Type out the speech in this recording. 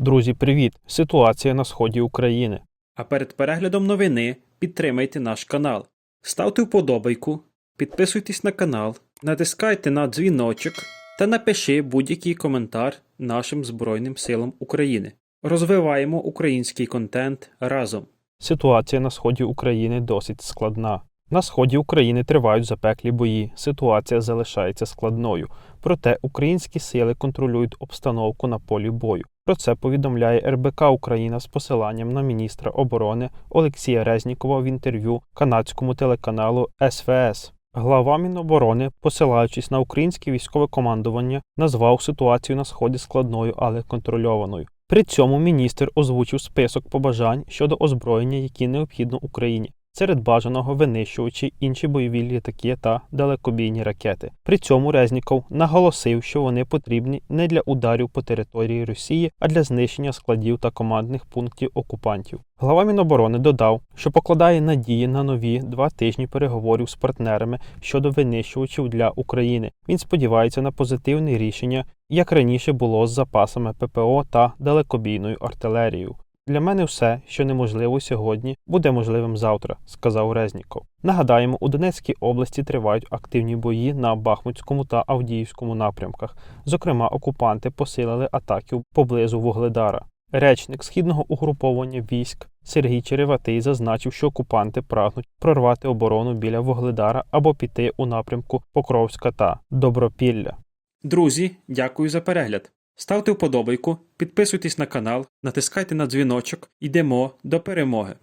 Друзі, привіт! Ситуація на сході України. А перед переглядом новини підтримайте наш канал. Ставте вподобайку, підписуйтесь на канал, натискайте на дзвіночок та напиши будь-який коментар нашим Збройним силам України. Розвиваємо український контент разом. Ситуація на сході України досить складна. На сході України тривають запеклі бої. Ситуація залишається складною. Проте українські сили контролюють обстановку на полі бою. Про це повідомляє РБК Україна з посиланням на міністра оборони Олексія Резнікова в інтерв'ю канадському телеканалу СВС. Глава Міноборони, посилаючись на українське військове командування, назвав ситуацію на сході складною, але контрольованою. При цьому міністр озвучив список побажань щодо озброєння, які необхідно Україні. Серед бажаного винищувачі інші бойові літаки та далекобійні ракети. При цьому Резніков наголосив, що вони потрібні не для ударів по території Росії, а для знищення складів та командних пунктів окупантів. Глава Міноборони додав, що покладає надії на нові два тижні переговорів з партнерами щодо винищувачів для України. Він сподівається на позитивне рішення, як раніше було з запасами ППО та далекобійною артилерією. Для мене все, що неможливо сьогодні, буде можливим завтра, сказав Резніков. Нагадаємо, у Донецькій області тривають активні бої на Бахмутському та Авдіївському напрямках. Зокрема, окупанти посилили атаки поблизу Вугледара. Речник східного угруповання військ Сергій Череватий зазначив, що окупанти прагнуть прорвати оборону біля Вугледара або піти у напрямку Покровська та Добропілля. Друзі, дякую за перегляд. Ставте вподобайку, підписуйтесь на канал, натискайте на дзвіночок. Йдемо до перемоги.